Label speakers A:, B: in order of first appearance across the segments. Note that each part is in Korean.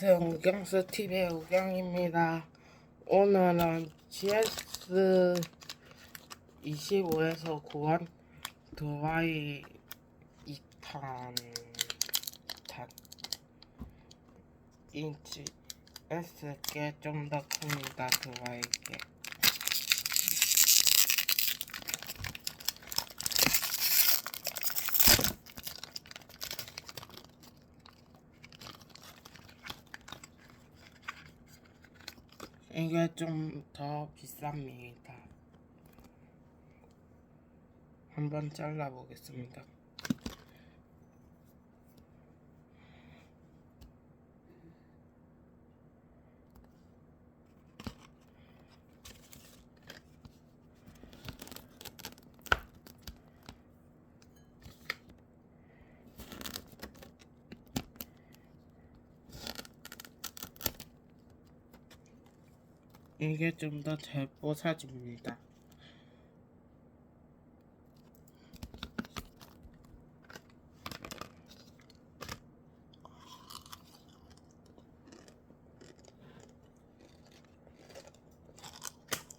A: 안녕하세요. 우경스 TV의 우경입니다. 오늘은 GS 25에서 구한 드와이 2탄 2탄 인치 S께 좀 더 큽니다. 드와이게. 이게 좀 더 비쌉니다. 한번 잘라보겠습니다. 이게 좀 더 잘 뽀사집니다.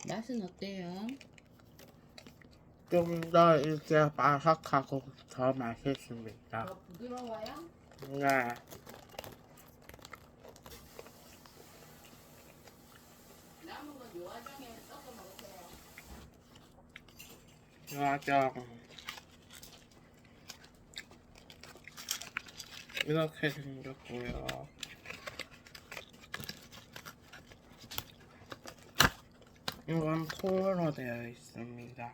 B: 맛은 어때요?
A: 좀 더 이렇게 바삭하고 더 맛있습니다.
B: 더 부드러워요?
A: 네.
B: 남은 건 요아정에 섞어 먹으세요.
A: 맞아. 이렇게 생겼고요. 이건 통으로 되어 있습니다.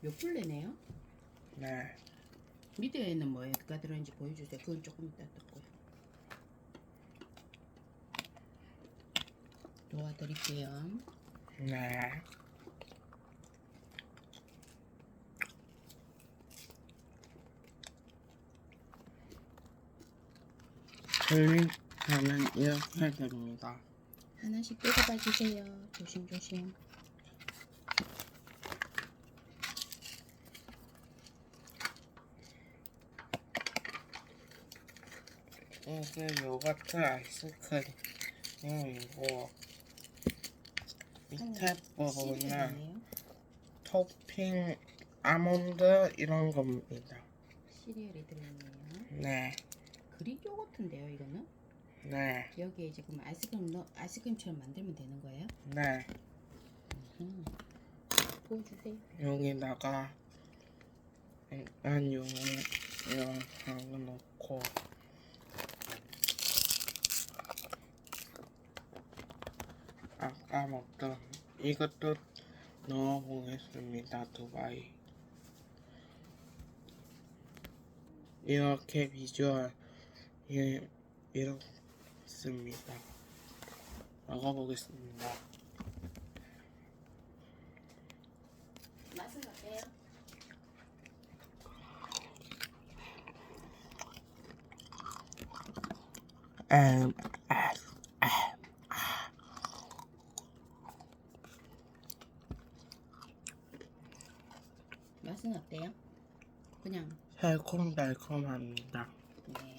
B: 몇 풀레네요?
A: 네.
B: 밑에는 뭐가 들어있는지 보여주세요. 그건 조금 이따 뜯 고요. 도와드릴게요.
A: 네. 클릭하면 이렇게 됩니다.
B: 하나씩 뜯어봐 주세요. 조심조심.
A: 이게 요거트 아이스크림이고 밑에 부분은. 토핑 아몬드 이런 겁니다.
B: 시리얼이 들어있네요.
A: 네,
B: 그릭 요거트인데요, 이거는?
A: 네,
B: 여기에 지금 아이스크림 넣, 아이스크림처럼 만들면 되는 거예요?
A: 네.
B: 음. 보여주세요.
A: 여기다가 일단 요 이런 하고 넣고 아까 먹던 이것도 넣어보겠습니다. 두바이 이렇게 비주얼 이 이렇습니다. 먹어보겠습니다.
B: 맛은 어때요?
A: 음, 아,
B: 맛은 어때요? 그냥
A: 새콤달콤합니다.
B: 네.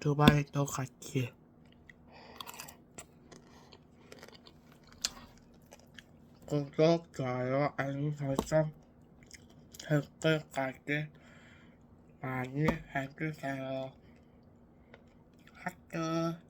A: 두바이도 같이 구독, 좋아요, 알림 설정, 댓글까지 많이 해주세요. 하트